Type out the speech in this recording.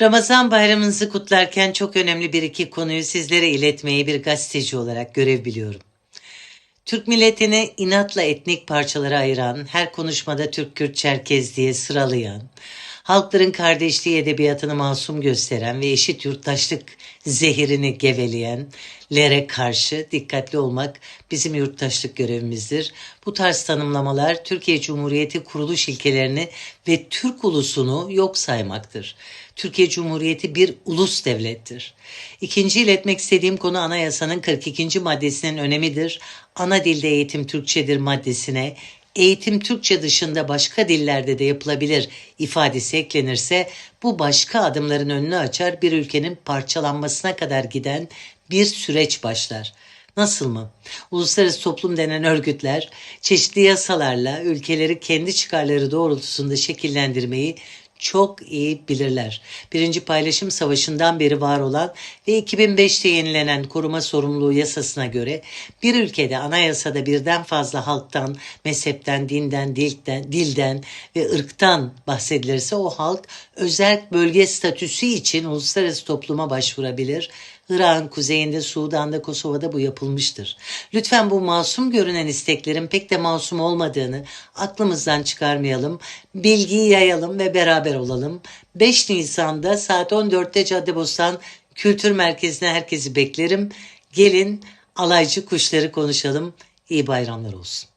Ramazan bayramınızı kutlarken çok önemli bir iki konuyu sizlere iletmeyi bir gazeteci olarak görev biliyorum. Türk milletini inatla etnik parçalara ayıran, her konuşmada Türk, Kürt, Çerkez diye sıralayan, halkların kardeşliği edebiyatını masum gösteren ve eşit yurttaşlık zehirini geveleyenlere karşı dikkatli olmak bizim yurttaşlık görevimizdir. Bu tarz tanımlamalar Türkiye Cumhuriyeti kuruluş ilkelerini ve Türk ulusunu yok saymaktır. Türkiye Cumhuriyeti bir ulus devlettir. İkinci iletmek istediğim konu anayasanın 42. maddesinin önemidir. Ana dilde eğitim Türkçedir maddesine eğitim Türkçe dışında başka dillerde de yapılabilir ifadesi eklenirse bu başka adımların önünü açar bir ülkenin parçalanmasına kadar giden bir süreç başlar. Nasıl mı? Uluslararası toplum denen örgütler çeşitli yasalarla ülkeleri kendi çıkarları doğrultusunda şekillendirmeyi çok iyi bilirler. Birinci Paylaşım Savaşı'ndan beri var olan ve 2005'te yenilenen koruma sorumluluğu yasasına göre bir ülkede anayasada birden fazla halktan, mezhepten, dinden, dilden, dilden ve ırktan bahsedilirse o halk özel bölge statüsü için uluslararası topluma başvurabilir. Irak'ın kuzeyinde, Sudan'da, Kosova'da bu yapılmıştır. Lütfen bu masum görünen isteklerin pek de masum olmadığını aklımızdan çıkarmayalım. Bilgiyi yayalım ve beraber olalım. 5 Nisan'da saat 14'te Caddebostan Kültür Merkezi'ne herkesi beklerim. Gelin alaycı kuşları konuşalım. İyi bayramlar olsun.